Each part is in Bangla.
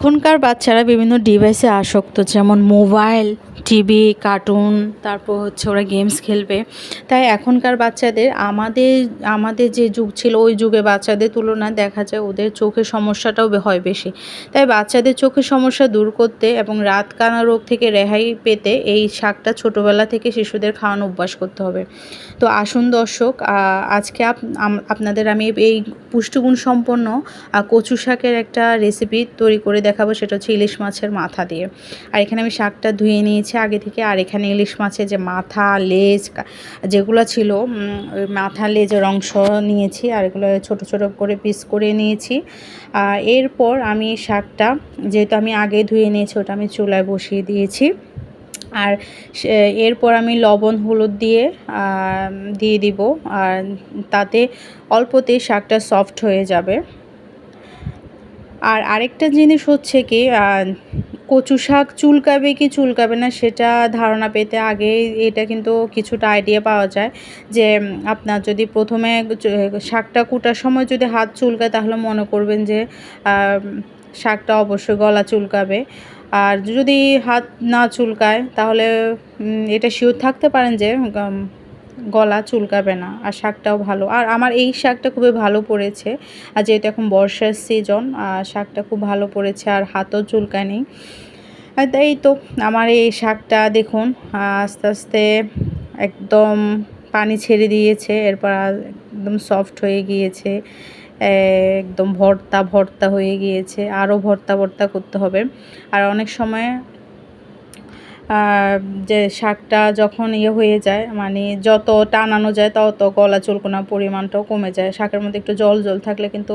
এখনকার বাচ্চারা বিভিন্ন ডিভাইসে আসক্ত, যেমন মোবাইল টিভি কার্টুন তারপর হচ্ছে ওরা গেমস খেলবে। তাই এখনকার বাচ্চাদের আমাদের আমাদের যে যুগ ছিল, ওই যুগে বাচ্চাদের তুলনায় দেখা যায় ওদের চোখের সমস্যাটাও হয় বেশি। তাই বাচ্চাদের চোখের সমস্যা দূর করতে এবং রাত কানা রোগ থেকে রেহাই পেতে এই শাকটা ছোটোবেলা থেকে শিশুদের খাওয়ানো অভ্যাস করতে হবে। তো আসুন দর্শক আজকে আপ- আপনাদের আমি এই পুষ্টিগুণ সম্পন্ন কচু শাকের একটা রেসিপি তৈরি করে দেখাবো সেটা হচ্ছে ইলিশ মাছের মাথা দিয়ে। আর এখানে আমি শাকটা ধুয়ে নিয়েছি আগে থেকে। আর এখানে ইলিশ মাছের যে মাথা, লেজ যেগুলো ছিল মাথা লেজের অংশ নিয়েছি। আর এগুলো ছোট ছোট করে পিস করে নিয়েছি। এরপর আমি শাকটা, যেহেতু আমি আগে ধুয়ে নিয়েছি, ওটা আমি চুলায় বসিয়ে দিয়েছি। আর এরপর আমি লবণ, হলুদ দিয়ে দিয়ে দিব। আর তাতে অল্পতেই শাকটা সফট হয়ে যাবে। আর আরেকটা জিনিস হচ্ছে কি কচু শাক চুলকাবে কি চুলকাবে না সেটা ধারণা পেতে আগে এটা কিন্তু কিছুটা আইডিয়া পাওয়া যায় যে আপনার যদি প্রথমে শাকটা কুটার সময় যদি হাত চুলকায় তাহলে মনে করবেন যে শাকটা অবশ্যই গলা চুলকাবে। আর যদি হাত না চুলকায় তাহলে এটা শিওর থাকতে পারেন যে গলা চুলকাবে না, আর শাকটাও ভালো। আর আমার এই শাকটা খুবই ভালো পড়েছে। আর যেহেতু এখন বর্ষার সিজন আর শাকটা খুব ভালো পড়েছে, আর হাতও চুলকায়নি। নেই এই তো, আমার এই শাকটা দেখুন আস্তে আস্তে একদম পানি ছেড়ে দিয়েছে, এরপর একদম সফট হয়ে গিয়েছে, একদম ভর্তা ভর্তা হয়ে গিয়েছে, আরও ভর্তা ভর্তা করতে হবে। আর অনেক সময় যে শাকটা যখন ইয়ে হয়ে যায় মানে যত টানানো যায় তত গলা চুলকানোর পরিমাণটাও কমে যায়। শাকের মধ্যে একটু জল জল থাকলে কিন্তু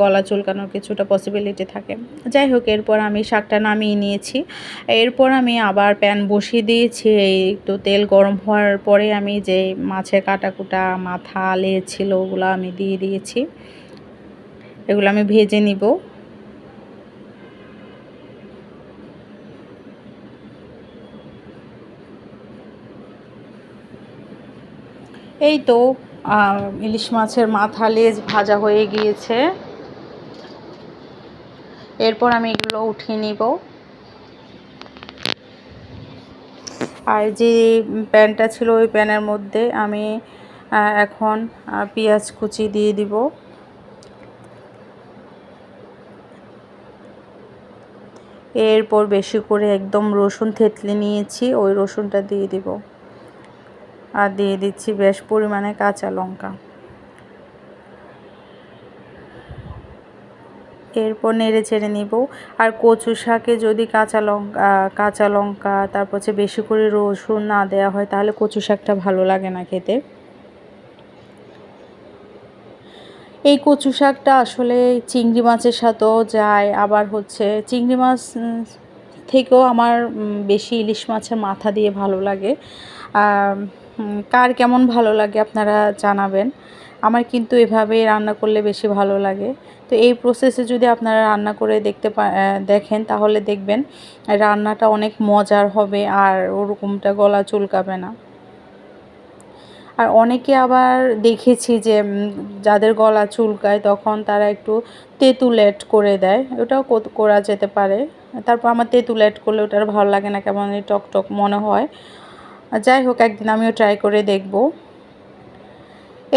গলা চুলকানোর কিছুটা পসিবিলিটি থাকে। যাই হোক, এরপর আমি শাকটা নামিয়ে নিয়েছি। এরপর আমি আবার প্যান বসিয়ে দিয়েছি। এই একটু তেল গরম হওয়ার পরে আমি যে মাছের কাটা কুটা মাথা, লেজ ছিল ওগুলো আমি দিয়ে দিয়েছি। এগুলো আমি ভেজে নিব। এই তো ইলিশ মাছের মাথা লেজ ভাজা হয়ে গিয়েছে। এরপর আমি এগুলো উঠিয়ে নিব। আর যে প্যানটা ছিল ওই প্যানের মধ্যে আমি এখন পেঁয়াজ কুচি দিয়ে দিব। এরপর বেশি করে একদম রসুন থেতলে নিয়েছি, ওই রসুনটা দিয়ে দিব। আর দিয়ে দিচ্ছি বেশ পরিমাণে কাঁচা লঙ্কা। এরপর নেড়ে চেড়ে নিব। আর কচু শাকে যদি কাঁচা লঙ্কা কাঁচা লঙ্কা, তারপর হচ্ছে বেশি করে রসুন না দেওয়া হয়, তাহলে কচু শাকটা ভালো লাগে না খেতে। এই কচু শাকটা আসলে চিংড়ি মাছের সাথেও যায়, আবার হচ্ছে চিংড়ি মাছ থেকেও আমার বেশি ইলিশ মাছের মাথা দিয়ে ভালো লাগে। কার কেমন ভালো লাগে আপনারা জানাবেন। আমার কিন্তু এভাবে রান্না করলে বেশি ভালো লাগে। তো এই প্রসেসে যদি আপনারা রান্না করে দেখতে দেখেন, তাহলে দেখবেন রান্নাটা অনেক মজার হবে আর ওরকমটা গলা চুলকাবে না। আর অনেকে আবার দেখেছি যে যাদের গলা চুলকায় তখন তারা একটু তেঁতুল অ্যাড করে দেয়। ওটাও করা যেতে পারে। তারপর আমার তেঁতুল অ্যাড করলে ওটার ভালো লাগে না, কেমন টক টক মনে হয়। যাই হোক, একদিন আমিও ট্রাই করে দেখব।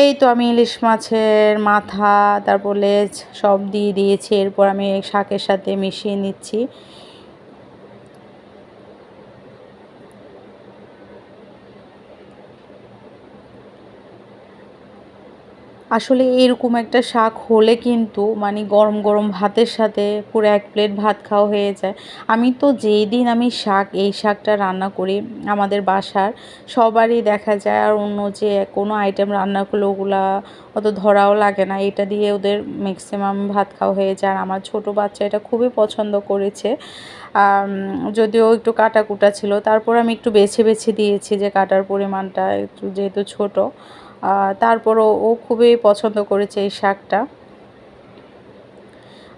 এই তো আমি ইলিশ মাছের মাথা, তারপর লেজ সব দিয়ে দিয়েছি, এরপর আমি শাকের সাথে মিশিয়ে নিচ্ছি। আসলে এরকম একটা শাক হলে কিন্তু মানে গরম গরম ভাতের সাথে পুরো এক প্লেট ভাত খাওয়া হয়ে যায়। আমি তো যেই দিন আমি শাক, এই শাকটা রান্না করি, আমাদের বাসার সবারই দেখা যায় আর অন্য যে কোনো আইটেম রান্না করলে ওগুলা অত ধরাও লাগে না। এটা দিয়ে ওদের ম্যাক্সিমাম ভাত খাওয়া হয়ে যায়। আর আমার ছোটো বাচ্চা এটা খুবই পছন্দ করেছে। যদিও একটু কাটা কুটা ছিল, তারপর আমি একটু বেছে বেছে দিয়েছি যে কাটার পরিমাণটা একটু যেহেতু ছোটো। তারপরও ও খুবই পছন্দ করেছে এই শাকটা।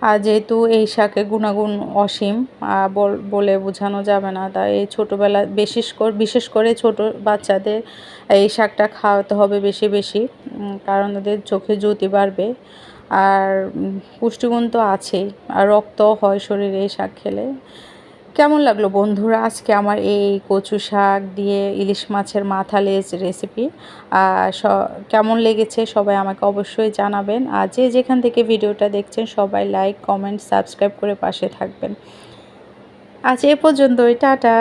আর যেহেতু এই শাকের গুণাগুণ অসীম বল- বোঝানো যাবে না, তাই এই ছোটোবেলা, বিশেষ করে বিশেষ করে ছোট বাচ্চাদের এই শাকটা খাওয়াতে হবে বেশি বেশি কারণ ওদের চোখে জ্যোতি বাড়বে। আর পুষ্টিগুণ তো আছেই, আর রক্ত হয় শরীরে এই শাক খেলে। কেমন লাগল বন্ধুরা আজকে আমার এই কচু শাক দিয়ে ইলিশ মাছের মাথা লেজ রেসিপি কেমন লেগেছে সবাই আমাকে অবশ্যই জানাবেন। আর যে যেখান থেকে ভিডিওটা দেখছেন, সবাই লাইক কমেন্ট সাবস্ক্রাইব করে পাশে থাকবেন। আজ এ পর্যন্তই, টাটা।